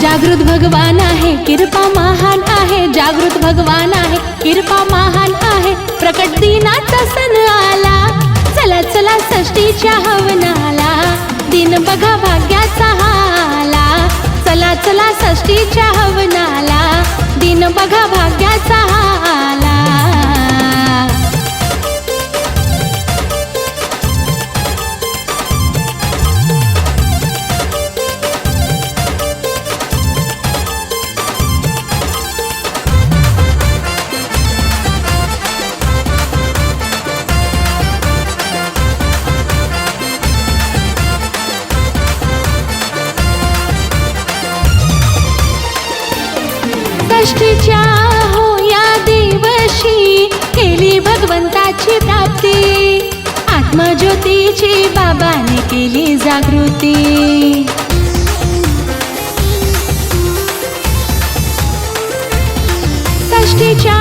जागृत भगवान आहे कृपा महान आहे जागृत भगवान आहे कृपा महान आहे प्रकट दिनाचा सण आला. चला चला षष्टीच्या हवनाला दिन बघा भाग्याचा आला चला चला षष्टीच्या हवनाला षष्टीच्या हो या दिवशी केली भगवंताची प्राप्ती. आत्मज्योतीची बाबाने केली जागृती. षष्टीच्या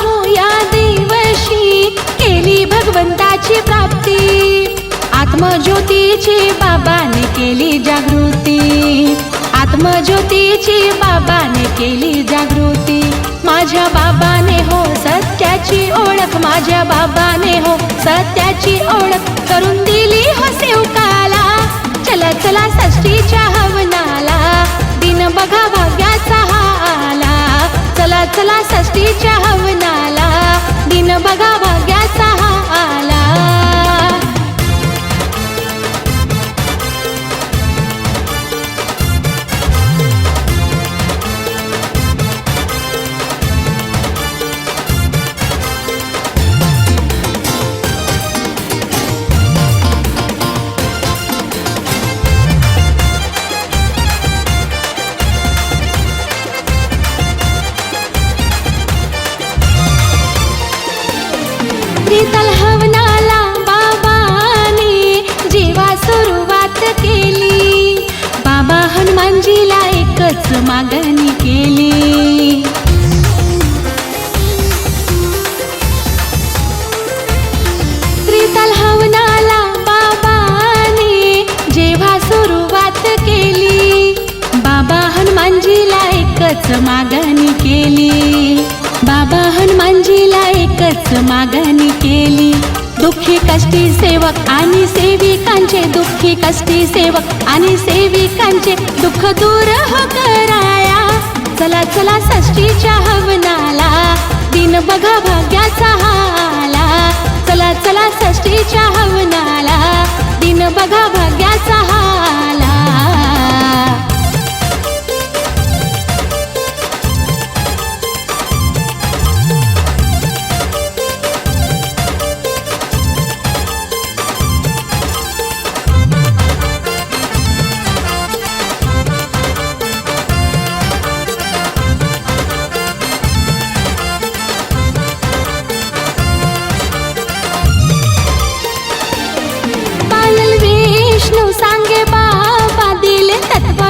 हो या दिवशी केली भगवंताची प्राप्ती. आत्मज्योतीची बाबाने केली जागृती. आत्मज्योती सत्याची बाबाने केली जागृती. माझ्या बाबाने हो सत्याची ओळख. माझ्या बाबाने हो सत्याची ओळख. करून दिली हो सेवकाला चला चला षष्टीच्या हवनाला. दिन बघा भाग्याचा हा आला चला चला षष्टीच्या मागणी केली. त्रिताल हवनाला बाबाने जेव्हा सुरुवात केली बाबा हनुमानजीला एकच मागणी केली. बाबा हनुमानजीला एकच मागणी केली. दुःखी कष्टी सेवक आणि सेविकांचे दुःखी कष्टी सेवक आणि सेविकांचे दुःख दूर हो कराया. चला चला षष्टीच्या हवनाला दिन बघा भाग्याचा आला चला चला षष्टीच्या हवनाला दिन बघा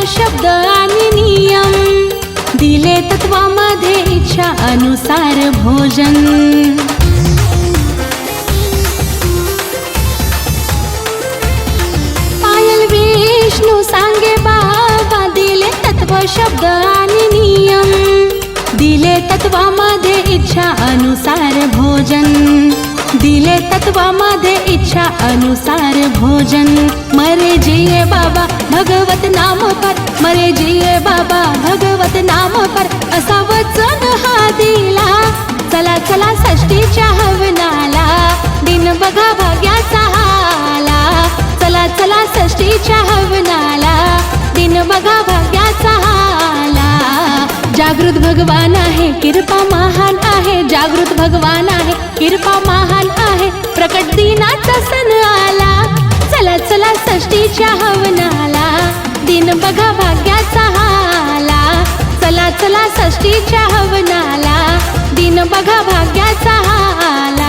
शब्द आणि नियम दिले तत्वामध्ये इच्छा अनुसार भोजन. पायल विष्णू सांगे बाबा दिले तत्व शब्द आणि नियम दिले तत्वामध्ये इच्छा अनुसार भोजन. तत्वामध्ये इच्छा अनुसार भोजन. मरे जिये बाबा भगवत नाम पर. मरे जिये बाबा भगवत नाम पर. असा वचन हा दिला. चला चला षष्टीच्या हवनाला. दिन बघा भाग्याचा आला. चला चला षष्टीच्या हवनाला. दिन बघा भाग्याचा आला. जागृत भगवान आहे कृपा महान आहे. जागृत भगवान आहे कृपा महान आहे. प्रकट दिनाचा सण आला. चला चला षष्टीच्या हवनाला. दिन बघा भाग्याचा आला. चला चला षष्टीच्या हवनाला. दिन बघा भाग्याचा आला.